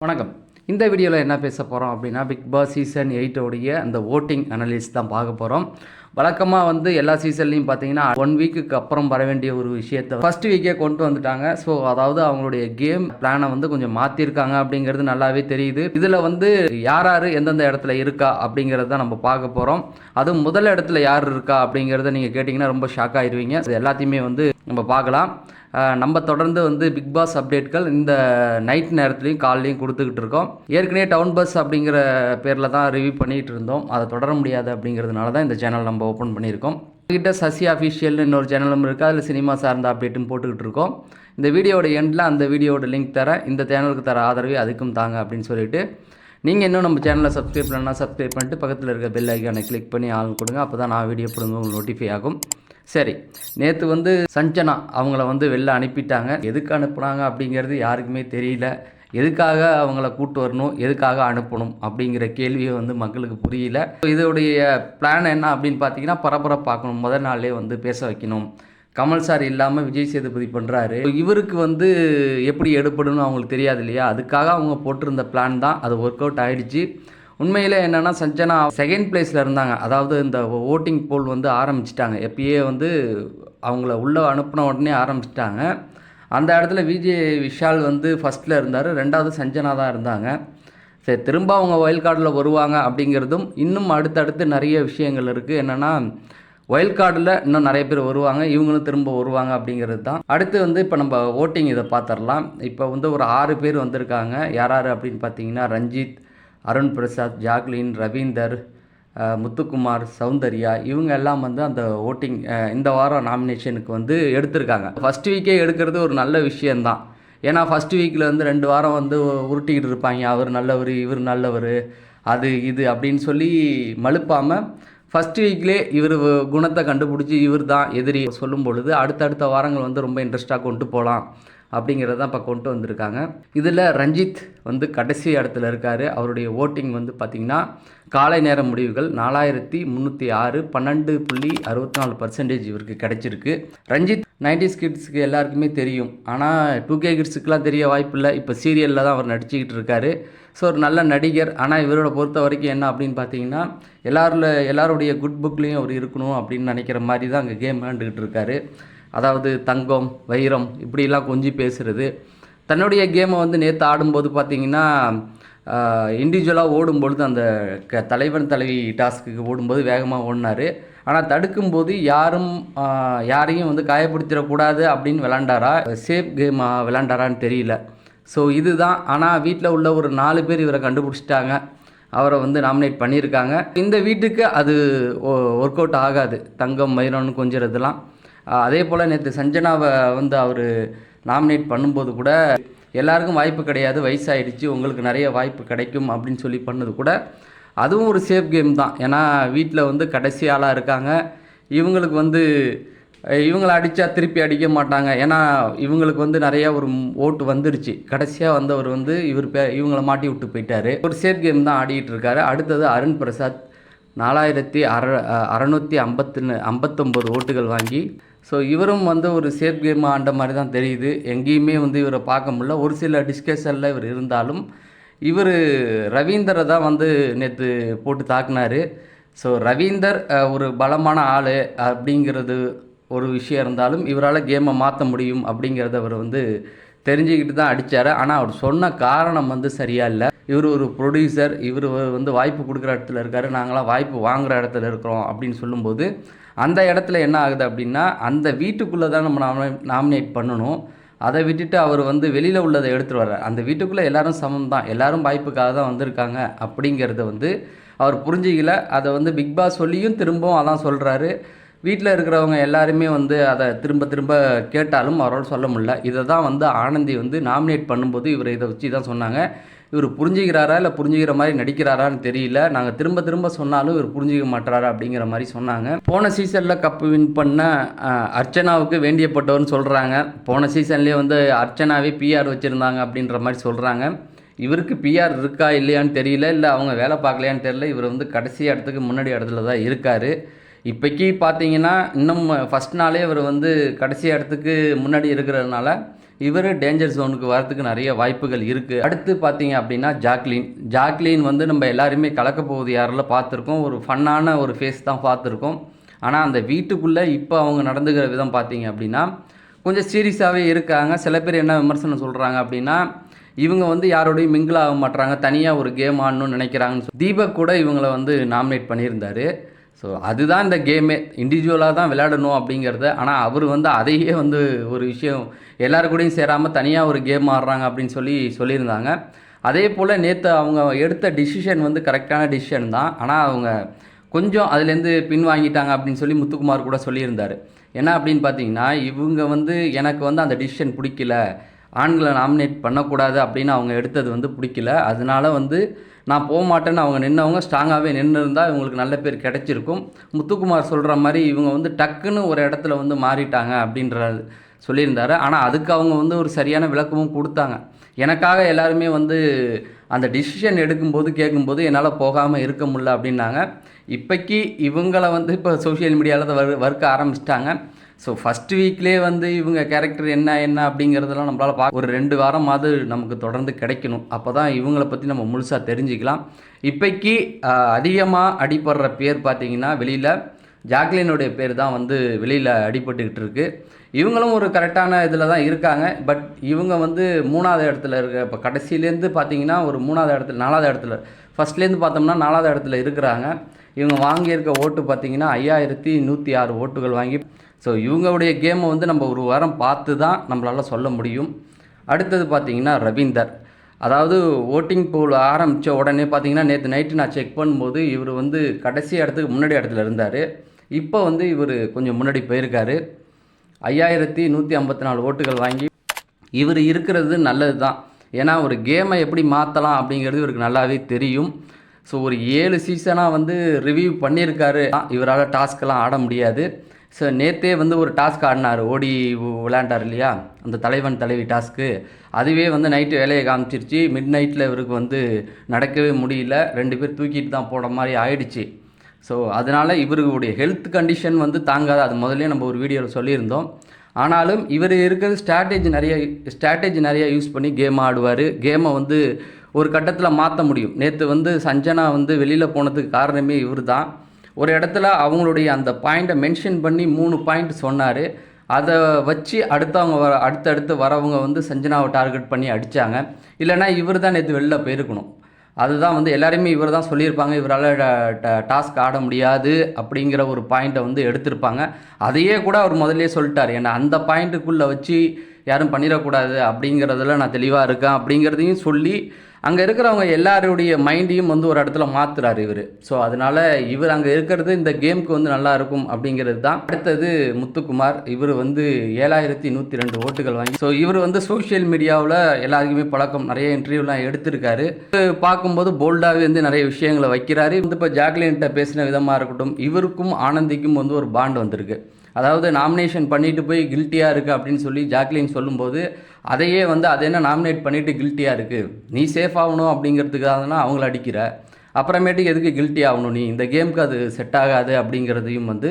வணக்கம். இந்த வீடியோவில் என்ன பேச போகிறோம் அப்படின்னா பிக் பாஸ் சீசன் எயிட்டோடைய அந்த ஓட்டிங் அனலிஸ் தான் பார்க்க போகிறோம் வழக்கமாக வந்து எல்லா சீசன்லையும் பார்த்தீங்கன்னா ஒன் வீக்குக்கு அப்புறம் வர வேண்டிய ஒரு விஷயத்தை ஃபர்ஸ்ட் வீக்கே கொண்டு வந்துட்டாங்க. ஸோ அதாவது அவங்களுடைய கேம் பிளானை வந்து கொஞ்சம் மாற்றிருக்காங்க அப்படிங்கிறது நல்லாவே தெரியுது. இதில் வந்து யார் யார் எந்தெந்த இடத்துல இருக்கா அப்படிங்கிறத தான் நம்ம பார்க்க போகிறோம் அதுவும் முதல் இடத்துல யார் இருக்கா அப்படிங்கிறத நீங்கள் கேட்டிங்கன்னா ரொம்ப ஷாக் ஆயிடுவீங்க எல்லாத்தையுமே வந்து நம்ம பார்க்கலாம். நம்ம தொடர்ந்து வந்து பிக் பாஸ் அப்டேட்கள் இந்த நைட் நேரத்துலையும் காலையும் கொடுத்துக்கிட்டு இருக்கோம். ஏற்கனவே டவுன் பஸ் அப்படிங்கிற பேரில் தான் ரிவ்யூ பண்ணிகிட்டு இருந்தோம். அதை தொடர முடியாது அப்படிங்கிறதுனால தான் இந்த சேனல் நம்ம ஓப்பன் பண்ணியிருக்கோம். கிட்ட சசி அஃபிஷியல்னு இன்னொரு சேனலும் இருக்குது அதில் சினிமா சார்ந்த அப்டேட்டும் போட்டுக்கிட்டு இருக்கோம். இந்த வீடியோட எண்டில் அந்த வீடியோட லிங்க் தரேன் இந்த சேனலுக்கு தர ஆதரவை அதுக்கும் தாங்க அப்படின்னு சொல்லிட்டு நீங்கள் இன்னும் நம்ம சேனலை சப்ஸ்கிரைப் பண்ணலாம் சப்ஸ்கிரைப் பண்ணிட்டு பக்கத்தில் இருக்க பெல் ஐக்கானை கிளிக் பண்ணி ஆள் கொடுங்க. அப்போ தான் நான் வீடியோ போடுங்க உங்களுக்கு நோட்டிஃபை ஆகும். சரி நேற்று வந்து சஞ்சனா அவங்கள வந்து வெளில அனுப்பிட்டாங்க. எதுக்கு அனுப்புனாங்க அப்படிங்கிறது யாருக்குமே தெரியல. எதுக்காக அவங்கள கூட்டு வரணும்? எதுக்காக அனுப்பணும்? அப்படிங்கிற கேள்வியை வந்து மக்களுக்கு புரியல. இதோடைய பிளான் என்ன அப்படின்னு பார்த்தீங்கன்னா பரபரப்பாக்கணும் முதல் நாளே வந்து பேச வைக்கணும். கமல் சார் இல்லாமல் விஜய் சேதுபதி பண்ணுறாரு இவருக்கு வந்து எப்படி எடுப்படணும் அவங்களுக்கு தெரியாது இல்லையா? அதுக்காக அவங்க போட்டிருந்த பிளான் தான். அது ஒர்க் அவுட் ஆகிடுச்சு உண்மையில் என்னென்னா சஞ்சனா செகண்ட் பிளேஸில் இருந்தாங்க. அதாவது இந்த ஓட்டிங் போல் வந்து ஆரம்பிச்சிட்டாங்க. எப்பயே வந்து அவங்கள உள்ளே அனுப்பின உடனே ஆரம்பிச்சிட்டாங்க. அந்த இடத்துல விஜய் விஷால் வந்து ஃபஸ்ட்டில் இருந்தார். ரெண்டாவது சஞ்சனா தான் இருந்தாங்க. சரி திரும்ப அவங்க வயல் கார்டில் வருவாங்க அப்படிங்கிறதும் இன்னும் அடுத்தடுத்து நிறைய விஷயங்கள் இருக்குது என்னென்னா ஒயல் கார்டில் இன்னும் நிறைய பேர் வருவாங்க. இவங்களும் திரும்ப வருவாங்க அப்படிங்கிறது தான். அடுத்து வந்து இப்போ நம்ம ஓட்டிங் இதை பார்த்துடலாம். இப்போ வந்து ஒரு ஆறு பேர் வந்திருக்காங்க. யார் யார் அப்படின்னு பார்த்தீங்கன்னா ரஞ்சித் அருண் பிரசாத் ஜாக்லின் ரவீந்தர் முத்துக்குமார் சௌந்தர்யா இவங்க எல்லாம் வந்து அந்த ஓட்டிங் இந்த வாரம் நாமினேஷனுக்கு வந்து எடுத்திருக்காங்க. ஃபஸ்ட் வீக்கே எடுக்கிறது ஒரு நல்ல விஷயந்தான் ஏன்னா ஃபஸ்ட் வீக்கில் வந்து ரெண்டு வாரம் வந்து உருட்டிக்கிட்டு இருப்பாங்க. அவர் நல்லவர் இவர் நல்லவர் அது இது அப்படின்னு சொல்லி மழுப்பாமல் ஃபஸ்ட் வீக்லே இவர் குணத்தை கண்டுபிடிச்சி இவர் தான் எதிரி. சொல்லும் பொழுது அடுத்தடுத்த வாரங்கள் வந்து ரொம்ப இன்ட்ரெஸ்ட்டாக கொண்டு போகலாம். அப்படிங்கிறத தான் இப்போ கொண்டு வந்திருக்காங்க. இதில் ரஞ்சித் வந்து கடைசி இடத்துல இருக்கார். அவருடைய ஓட்டிங் வந்து பார்த்திங்கன்னா காலை நேர முடிவுகள் நாலாயிரத்தி முந்நூற்றி ஆறு பன்னெண்டு புள்ளி அறுபத்தி நாலு பர்சன்டேஜ் இவருக்கு கிடச்சிருக்கு. ரஞ்சித் நைன்டிஸ் கிட்ஸுக்கு எல்லாருக்குமே தெரியும். ஆனால் டூ கே கிட்ஸுக்கெலாம் தெரிய வாய்ப்பில்லை. இப்போ சீரியலில் தான் அவர் நடிச்சுக்கிட்டு இருக்காரு. ஸோ ஒரு நல்ல நடிகர். ஆனால் இவரோட பொறுத்த வரைக்கும் என்ன அப்படின்னு பார்த்தீங்கன்னா எல்லாரில் எல்லாருடைய குட் புக்லேயும் அவர் இருக்கணும் அப்படின்னு நினைக்கிற மாதிரி தான் அங்கே கேம் விளாண்டுக்கிட்டு இருக்காரு. அதாவது தங்கம் வைரம் இப்படிலாம் கொஞ்சி பேசுகிறது தன்னுடைய கேமை வந்து நேற்று ஆடும்போது பார்த்தீங்கன்னா இண்டிவிஜுவலாக ஓடும்பொழுது அந்த க தலைவன் தலைவி டாஸ்க்குக்கு ஓடும்போது வேகமாக ஓடினார். ஆனால் தடுக்கும்போது யாரும் யாரையும் வந்து காயப்படுத்திடக்கூடாது அப்படின்னு விளாண்டாரா? சேஃப் கேமாக விளாண்டாரான்னு தெரியல. ஸோ இதுதான். ஆனால் வீட்டில் உள்ள ஒரு நாலு பேர் இவரை கண்டுபிடிச்சிட்டாங்க. அவரை வந்து நாமினேட் பண்ணியிருக்காங்க. இந்த வீட்டுக்கு அது ஒர்க் அவுட் ஆகாது. தங்கம் வைரம்னு கொஞ்சிறதுலாம். அதே போல் நேற்று சஞ்சனாவை வந்து அவர் நாமினேட் பண்ணும்போது கூட எல்லாருக்கும் வாய்ப்பு கிடையாது வயசாயிடுச்சு உங்களுக்கு நிறைய வாய்ப்பு கிடைக்கும் அப்படின்னு சொல்லி பண்ணது கூட அதுவும் ஒரு சேஃப் கேம் தான். ஏன்னா வீட்டில் வந்து கடைசி ஆளாக இருக்காங்க. இவங்களுக்கு வந்து இவங்களை இவங்கள அடித்தா திருப்பி அடிக்க மாட்டாங்க. ஏன்னா இவங்களுக்கு வந்து நிறையா ஒரு ஓட்டு வந்துடுச்சு கடைசியாக வந்தவர் வந்து இவர் பே இவங்கள மாட்டி விட்டு போயிட்டார். ஒரு சேஃப் கேம் தான் ஆடிக்கிட்டு இருக்காரு. அடுத்தது அருண் பிரசாத் நாலாயிரத்தி அற அறநூற்றி ஐம்பத்து ஐம்பத்தொம்போது ஓட்டுகள் வாங்கி ஸோ இவரும் வந்து ஒரு சேஃப் கேம் ஆண்ட மாதிரி தான் தெரியுது. எங்கேயுமே வந்து இவரை பார்க்க முடியல. ஒரு சில டிஸ்கஷனில் இவர் இருந்தாலும் இவர் ரவீந்தரை தான் வந்து நேற்று போட்டு தாக்குனாரு. ஸோ ரவீந்தர் ஒரு பலமான ஆள் அப்படிங்கிறது ஒரு விஷயம் இருந்தாலும் இவரால் கேமை மாற்ற முடியும் அப்படிங்கிறத அவர் வந்து தெரிஞ்சுக்கிட்டு தான் அடித்தார் ஆனால் அவர் சொன்ன காரணம் வந்து சரியா இல்லை. இவர் ஒரு ப்ரொடியூசர் இவர் வந்து வாய்ப்பு கொடுக்குற இடத்துல இருக்காரு. நாங்களாம் வாய்ப்பு வாங்குகிற இடத்துல இருக்கிறோம் அப்படின்னு சொல்லும்போது அந்த இடத்துல என்ன ஆகுது அப்படின்னா அந்த வீட்டுக்குள்ளே தான் நம்ம நாமினே- நாமினேட் பண்ணணும். அதை விட்டுட்டு அவர் வந்து வெளியில் உள்ளதை எடுத்துகிட்டு வர்றார். அந்த வீட்டுக்குள்ளே எல்லாரும் சமம் தான். எல்லாரும் வாய்ப்புக்காக தான் வந்திருக்காங்க அப்படிங்கிறத வந்து அவர் புரிஞ்சிக்கல. அதை வந்து பிக் பாஸ் சொல்லியும் திரும்பவும் அதான் சொல்கிறாரு வீட்டில் இருக்கிறவங்க எல்லாருமே வந்து அதை திரும்ப திரும்ப கேட்டாலும் அவரால் சொல்ல முடியல. இதை தான் வந்து ஆனந்தி வந்து நாமினேட் பண்ணும்போது இவர் இதை வச்சு தான் சொன்னாங்க. இவர் புரிஞ்சுக்கிறாரா இல்லை புரிஞ்சுக்கிற மாதிரி நடிக்கிறாரான்னு தெரியல. நாங்கள் திரும்ப திரும்ப சொன்னாலும் இவர் புரிஞ்சிக்க மாட்டாரா அப்படிங்கிற மாதிரி சொன்னாங்க. போன சீசனில் கப்பு வின் பண்ண அர்ச்சனாவுக்கு வேண்டியப்பட்டவர்னு சொல்கிறாங்க போன சீசன்லேயே வந்து அர்ச்சனாவே பிஆர் வச்சுருந்தாங்க அப்படின்ற மாதிரி சொல்கிறாங்க இவருக்கு பிஆர் இருக்கா இல்லையான்னு தெரியல. இல்லை அவங்க வேலை பார்க்கலையான்னு தெரியல. இவர் வந்து கடைசி இடத்துக்கு முன்னாடி இடத்துல தான் இருக்கார். இப்போக்கி பார்த்தீங்கன்னா இன்னும் ஃபஸ்ட் நாளே இவர் வந்து கடைசி இடத்துக்கு முன்னாடி இருக்கிறதுனால இவர் டேஞ்சர் ஜோனுக்கு வரத்துக்கு நிறைய வாய்ப்புகள் இருக்குது அடுத்து பார்த்தீங்க அப்படின்னா ஜாக்லின். ஜாக்லின் வந்து நம்ம எல்லாருமே கலக்க போகுது யாரெல்லாம் பார்த்துருக்கோம். ஒரு ஃபன்னான ஒரு ஃபேஸ் தான் பார்த்துருக்கோம். ஆனால் அந்த வீட்டுக்குள்ளே இப்போ அவங்க நடந்துக்கிற விதம் பார்த்தீங்க அப்படின்னா கொஞ்சம் சீரியஸாகவே இருக்காங்க. சில பேர் என்ன விமர்சனம் சொல்கிறாங்க அப்படின்னா இவங்க வந்து யாரோடையும் மிங்கிள் ஆக மாட்டுறாங்க தனியாக ஒரு கேம் ஆடணும்னு நினைக்கிறாங்கன்னு சொல்லி தீபக் கூட இவங்களை வந்து நாமினேட் பண்ணியிருந்தாரு. ஸோ அதுதான் இந்த கேமே இண்டிவிஜுவலாக தான் விளையாடணும் அப்படிங்கிறத. ஆனால் அவர் வந்து அதையே வந்து ஒரு விஷயம் எல்லாரு கூடயும் சேராமல் தனியாக ஒரு கேம் ஆடுறாங்க அப்படின்னு சொல்லி சொல்லியிருந்தாங்க. அதே போல் நேற்று அவங்க எடுத்த டிசிஷன் வந்து கரெக்டான டிசிஷன் தான். ஆனால் அவங்க கொஞ்சம் அதுலேருந்து பின் வாங்கிட்டாங்க அப்படின்னு சொல்லி முத்துக்குமார் கூட சொல்லியிருந்தார். என்ன அப்படின்னு பார்த்தீங்கன்னா இவங்க வந்து எனக்கு வந்து அந்த டிசிஷன் பிடிக்கல. ஆண்களை நாமினேட் பண்ணக்கூடாது அப்படின்னு அவங்க எடுத்தது வந்து பிடிக்கல. அதனால வந்து நான் போக மாட்டேன்னு அவங்க நின்றவங்க ஸ்ட்ராங்காகவே நின்று இருந்தால் இவங்களுக்கு நல்ல பேர் கிடச்சிருக்கும். முத்துக்குமார் சொல்கிற மாதிரி இவங்க வந்து டக்குன்னு ஒரு இடத்துல வந்து மாறிட்டாங்க அப்படின்ற சொல்லியிருந்தாரு. ஆனால் அதுக்கு அவங்க வந்து ஒரு சரியான விளக்கமும் கொடுத்தாங்க. எனக்காக எல்லாருமே வந்து அந்த டிசிஷன் எடுக்கும்போது கேட்கும்போது என்னால் போகாமல் இருக்க முடியல அப்படின்னாங்க. இப்போக்கி இவங்களை வந்து இப்போ சோஷியல் மீடியாவில் தான் வறு வறுக்க ஆரம்பிச்சிட்டாங்க. ஸோ ஃபஸ்ட் வீக்லேயே வந்து இவங்க கேரக்டர் என்ன என்ன அப்படிங்கிறதெல்லாம் நம்மளால் பார்க்க ஒரு ரெண்டு வாரமாவது நமக்கு தொடர்ந்து கிடைக்கணும். அப்போ தான் இவங்களை பற்றி நம்ம முழுசாக தெரிஞ்சுக்கலாம். இப்போக்கி அதிகமாக அடிபடுற பேர் பார்த்திங்கன்னா வெளியில் ஜாக்லினுடைய பேர் தான் வந்து வெளியில் அடிபட்டுக்கிட்டு இருக்குது இவங்களும் ஒரு கரெக்டான இதில் தான் இருக்காங்க. பட் இவங்க வந்து மூணாவது இடத்துல இருக்க இப்போ கடைசியிலேருந்து பார்த்தீங்கன்னா ஒரு மூணாவது இடத்துல நாலாவது இடத்துல ஃபஸ்ட்லேருந்து பார்த்தோம்னா நாலாவது இடத்துல இருக்கிறாங்க. இவங்க வாங்கியிருக்க ஓட்டு பார்த்தீங்கன்னா ஐயாயிரத்தி நூற்றி ஆறு ஓட்டுகள் வாங்கி ஸோ இவங்களுடைய கேமை வந்து நம்ம ஒரு வாரம் பார்த்து தான் நம்மளால் சொல்ல முடியும். அடுத்தது பார்த்தீங்கன்னா ரவீந்தர். அதாவது ஓட்டிங் போல் ஆரம்பித்த உடனே பார்த்தீங்கன்னா நேற்று நைட்டு நான் செக் பண்ணும்போது இவர் வந்து கடைசி இடத்துக்கு முன்னாடி இடத்துல இருந்தார். இப்போ வந்து இவர் கொஞ்சம் முன்னாடி போயிருக்காரு. ஐயாயிரத்தி நூற்றி ஐம்பத்தி நாலு ஓட்டுகள் வாங்கி இவர் இருக்கிறது நல்லது தான் ஏன்னா ஒரு கேமை எப்படி மாற்றலாம் அப்படிங்கிறது இவருக்கு நல்லாவே தெரியும். ஸோ ஒரு ஏழு சீசனாக வந்து ரிவ்யூ பண்ணியிருக்காரு. இவரால் டாஸ்க்கெல்லாம் ஆட முடியாது. ஸோ நேற்றே வந்து ஒரு டாஸ்க் ஆடினார். ஓடி விளையாண்டார் இல்லையா? அந்த தலைவன் தலைவி டாஸ்க்கு அதுவே வந்து நைட்டு வேலையை காமிச்சிருச்சு. மிட் நைட்டில் இவருக்கு வந்து நடக்கவே முடியல. ரெண்டு பேர் தூக்கிட்டு தான் போட மாதிரி ஆயிடுச்சு. ஸோ அதனால் இவருடைய ஹெல்த் கண்டிஷன் வந்து தாங்காது. அது முதல்ல நம்ம ஒரு வீடியோவில் சொல்லியிருந்தோம். ஆனாலும் இவர் இருக்கிறது ஸ்ட்ராட்டஜி நிறைய ஸ்ட்ராட்டஜி நிறைய யூஸ் பண்ணி கேம் ஆடுவார். கேமை வந்து ஒரு கட்டத்தில் மாற்ற முடியும். நேற்று வந்து சஞ்சனா வந்து வெளியில் போனதுக்கு காரணமே இவர் தான் ஒரு இடத்துல அவங்களுடைய அந்த பாயிண்ட்டை மென்ஷன் பண்ணி மூணு பாயிண்ட் சொன்னார். அதை வச்சு அடுத்தவங்க வர அடுத்தடுத்து வரவங்க வந்து சஞ்சனாவை டார்கெட் பண்ணி அடித்தாங்க இல்லைனா இவர் தான் நேற்று வெளில போயிருக்கணும். அதுதான் வந்து எல்லாருமே இவர் தான் சொல்லியிருப்பாங்க. இவரால் டாஸ்க் ஆட முடியாது அப்படிங்கிற ஒரு பாயிண்ட்டை வந்து எடுத்திருப்பாங்க. அதையே கூட அவர் முதல்லே சொல்லிட்டார். ஏன்னா அந்த பாயிண்ட்டுக்குள்ளே வச்சு யாரும் பண்ணிடக்கூடாது அப்படிங்கிறதுல நான் தெளிவாக இருக்கேன் அப்படிங்கிறதையும் சொல்லி அங்கே இருக்கிறவங்க எல்லாருடைய மைண்டையும் வந்து ஒரு இடத்துல மாற்றுறாரு இவர். ஸோ அதனால் இவர் அங்கே இருக்கிறது இந்த கேமுக்கு வந்து நல்லா இருக்கும் அப்படிங்கிறது தான். அடுத்தது முத்துக்குமார். இவர் வந்து ஏழாயிரத்தி நூற்றி ரெண்டு ஓட்டுகள் வாங்கி ஸோ இவர் வந்து சோஷியல் மீடியாவில் எல்லாருக்குமே பழக்கம். நிறைய இன்டர்வியூலாம் எடுத்திருக்காரு. பார்க்கும்போது போல்டாகவே வந்து நிறைய விஷயங்களை வைக்கிறாரு. வந்து இப்போ ஜாக்லின்கிட்ட பேசின விதமாக இருக்கட்டும் இவருக்கும் ஆனந்திக்கும் வந்து ஒரு பாண்ட் வந்திருக்கு. அதாவது நாமினேஷன் பண்ணிட்டு போய் கில்ட்டியாக இருக்குது அப்படின்னு சொல்லி ஜாக்லின் சொல்லும்போது அதையே வந்து அதை என்ன நாமினேட் பண்ணிவிட்டு கில்ட்டியாக இருக்குது நீ சேஃப் ஆகணும் அப்படிங்கிறதுக்காக தானே அவங்கள அடிக்கிற? அப்புறமேட்டுக்கு எதுக்கு கில்ட்டி ஆகணும் நீ? இந்த கேமுக்கு அது செட் ஆகாது அப்படிங்கிறதையும் வந்து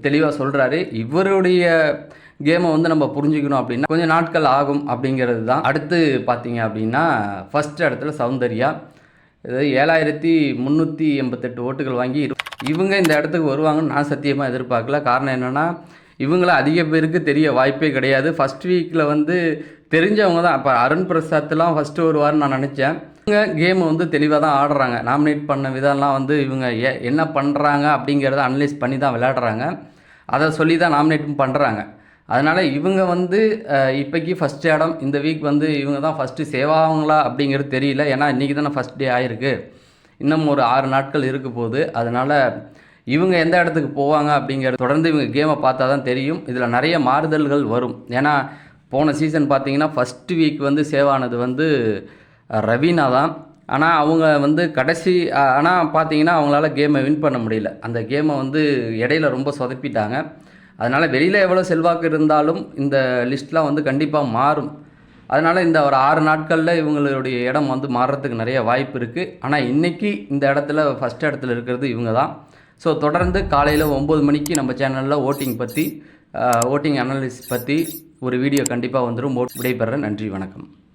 தெளிவாக சொல்கிறாரு இவருடைய கேமை வந்து நம்ம புரிஞ்சுக்கணும் அப்படின்னா கொஞ்சம் நாட்கள் ஆகும் அப்படிங்கிறது தான். அடுத்து பார்த்தீங்க அப்படின்னா ஃபஸ்ட் இடத்துல சௌந்தர்யா. இது ஏழாயிரத்தி முந்நூற்றி எண்பத்தெட்டு ஓட்டுகள் வாங்கி இரு- இவங்க இந்த இடத்துக்கு வருவாங்கன்னு நான் சத்தியமாக எதிர்பார்க்கல. காரணம் என்னென்னா இவங்கள அதிக பேருக்கு தெரிய வாய்ப்பே கிடையாது. ஃபஸ்ட் வீக்கில் வந்து தெரிஞ்சவங்க தான். இப்போ அருண் பிரசாத்லாம் ஃபஸ்ட்டு வருவார்னு நான் நினச்சேன். இவங்க கேமை வந்து தெளிவாக தான் ஆடுறாங்க. நாமினேட் பண்ண விதம்லாம் வந்து இவங்க ஏ என்ன பண்ணுறாங்க அப்படிங்கிறத அனலைஸ் பண்ணி தான் விளையாடுறாங்க. அதை சொல்லி தான் நாமினேட்டும் பண்ணுறாங்க அதனால் இவங்க வந்து இப்போக்கி ஃபஸ்ட் இடம் இந்த வீக் வந்து இவங்க தான் ஃபஸ்ட்டு சேவ் ஆகுங்களா அப்படிங்கிறது தெரியல. ஏன்னா இன்றைக்கி தானே ஃபஸ்ட் டே ஆயிருக்கு. இன்னும் ஒரு ஆறு நாட்கள் இருக்க போகுது. அதனால் இவங்க எந்த இடத்துக்கு போவாங்க அப்படிங்கிறது தொடர்ந்து இவங்க கேமை பார்த்தா தான் தெரியும். இதில் நிறைய மாறுதல்கள் வரும். ஏன்னா போன சீசன் பார்த்தீங்கன்னா ஃபஸ்ட்டு வீக் வந்து சேவ் ஆனது வந்து ரவீனா தான். ஆனால் அவங்க வந்து கடைசி ஆனால் பார்த்தீங்கன்னா அவங்களால கேமை வின் பண்ண முடியல. அந்த கேமை வந்து இடையில ரொம்ப சொதப்பிட்டாங்க. அதனால் வெளியில் எவ்வளோ செல்வாக்கு இருந்தாலும் இந்த லிஸ்ட்லாம் வந்து கண்டிப்பாக மாறும். அதனால் இந்த ஒரு ஆறு நாட்களில் இவங்களுடைய இடம் வந்து மாறுறதுக்கு நிறைய வாய்ப்பு இருக்குது ஆனால் இன்றைக்கி இந்த இடத்துல ஃபஸ்ட் இடத்துல இருக்கிறது இவங்க தான் ஸோ தொடர்ந்து காலையில் ஒம்பது மணிக்கு நம்ம சேனலில் ஓட்டிங் பற்றி ஓட்டிங் அனாலிசிஸ் பற்றி ஒரு வீடியோ கண்டிப்பாக வந்துடும் விடைபெறேன் நன்றி வணக்கம்.